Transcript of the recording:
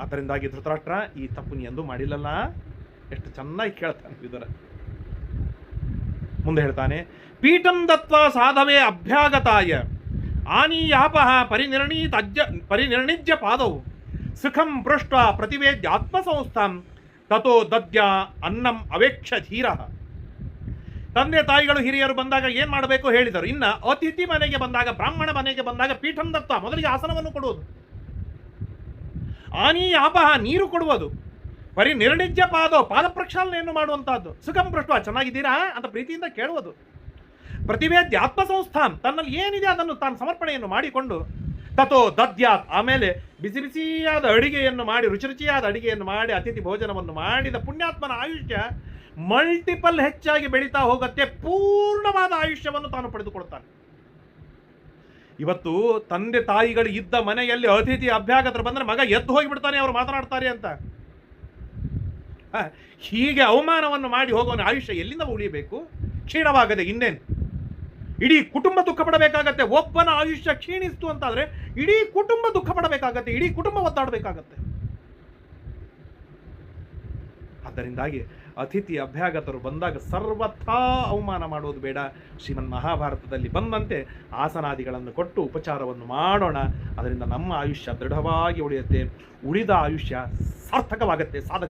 ಅದರಿಂದಾಗಿ ಧೃತರಾಷ್ಟ್ರ ಈ ತಪ್ಪು ನೀ ಎಂದೂ ಮಾಡಿಲ್ಲಲ್ಲ. ಎಷ್ಟು ಚೆನ್ನಾಗಿ ಕೇಳ್ತಾನೆ ವಿದುರ ಮುಂದೆ ಹೇಳ್ತಾನೆ, ಪೀಠಂ ದತ್ವ ಸಾಧವೇ ಅಭ್ಯಾಗತಾಯ. ಆನೀಯಾಪ ಪರಿನಿರ್ಣೀತ ಅಜ್ಜ ಪರಿನಿರ್ಣಿಜ್ಯ ಪಾದವು ಸುಖಂ ಪೃಷ್ಟ ಪ್ರತಿವೇದ್ಯ ಆತ್ಮಸಂಸ್ಥಾಂ. ತಥೋ ದದ್ಯ ಅನ್ನಂ ಅವೇಕ್ಷ ಧೀರ. ತಂದೆ ತಾಯಿಗಳು ಹಿರಿಯರು ಬಂದಾಗ ಏನ್ ಮಾಡಬೇಕು ಹೇಳಿದರು. ಇನ್ನ ಅತಿಥಿ ಮನೆಗೆ ಬಂದಾಗ, ಬ್ರಾಹ್ಮಣ ಮನೆಗೆ ಬಂದಾಗ ಪೀಠಂ ದತ್ತ ಮೊದಲಿಗೆ ಆಸನವನ್ನು ಕೊಡುವುದು. ಆನೀಯಾಪಹ ನೀರು ಕೊಡುವುದು? ಬರೀ ನಿರ್ಣಿಜ್ಯ ಪಾದೋ, ಪಾದ ಪ್ರಕ್ಷಾಲನೆಯನ್ನು ಮಾಡುವಂತಹದ್ದು. ಸುಖಂ ಪೃಷ್ಟ ಚೆನ್ನಾಗಿದ್ದೀರಾ ಅಂತ ಪ್ರೀತಿಯಿಂದ ಕೇಳುವುದು. ಪ್ರತಿವೇದ್ಯ ಆತ್ಮಸಂಸ್ಥಾನ್, ತನ್ನಲ್ಲಿ ಏನಿದೆ ಅದನ್ನು ತಾನು ಸಮರ್ಪಣೆಯನ್ನು ಮಾಡಿಕೊಂಡು ತಥೋ ದದ್ಯಾತ್, ಆಮೇಲೆ ಬಿಸಿ ಬಿಸಿಯಾದ ಅಡಿಗೆಯನ್ನು ಮಾಡಿ, ರುಚಿ ರುಚಿಯಾದ ಅಡಿಗೆಯನ್ನು ಮಾಡಿ, ಅತಿಥಿ ಭೋಜನವನ್ನು ಮಾಡಿದ ಪುಣ್ಯಾತ್ಮನ ಆಯುಷ್ಯ ಮಲ್ಟಿಪಲ್ ಹೆಚ್ಚಾಗಿ ಬೆಳೀತಾ ಹೋಗುತ್ತೆ. ಪೂರ್ಣವಾದ ಆಯುಷ್ಯವನ್ನು ತಾನು ಪಡೆದುಕೊಳ್ತಾನೆ. ಇವತ್ತು ತಂದೆ ತಾಯಿಗಳು ಇದ್ದ ಮನೆಯಲ್ಲಿ ಅತಿಥಿ ಅಭ್ಯಾಗತರು ಬಂದರೆ ಮಗ ಎದ್ದು ಹೋಗಿಬಿಡ್ತಾನೆ, ಅವರು ಮಾತನಾಡ್ತಾರೆ ಅಂತ. ಹೀಗೆ ಅವಮಾನವನ್ನು ಮಾಡಿ ಹೋಗೋನ ಆಯುಷ್ಯ ಎಲ್ಲಿಂದ ಉಳಿಯಬೇಕು? ಕ್ಷೀಣವಾಗದೆ ಇನ್ನೇನು? ಇಡೀ ಕುಟುಂಬ ದುಃಖ ಪಡಬೇಕಾಗತ್ತೆ. ಒಬ್ಬನ ಆಯುಷ್ಯ ಕ್ಷೀಣಿಸ್ತು ಅಂತಾದರೆ ಇಡೀ ಕುಟುಂಬ ದುಃಖ ಪಡಬೇಕಾಗತ್ತೆ, ಇಡೀ ಕುಟುಂಬ ಒದ್ದಾಡಬೇಕಾಗತ್ತೆ. ಆದ್ದರಿಂದಾಗಿ ಅತಿಥಿ ಅಭ್ಯಾಗತರು ಬಂದಾಗ ಸರ್ವಥಾ ಅವಮಾನ ಮಾಡೋದು ಬೇಡ. ಶ್ರೀಮನ್ ಮಹಾಭಾರತದಲ್ಲಿ ಬಂದಂತೆ ಆಸನಾದಿಗಳನ್ನು ಕೊಟ್ಟು ಉಪಚಾರವನ್ನು ಮಾಡೋಣ. ಅದರಿಂದ ನಮ್ಮ ಆಯುಷ್ಯ ದೃಢವಾಗಿ ಉಳಿಯುತ್ತೆ. ಉಳಿದ ಆಯುಷ್ಯ ಸಾರ್ಥಕವಾಗುತ್ತೆ. ಸಾಧಕ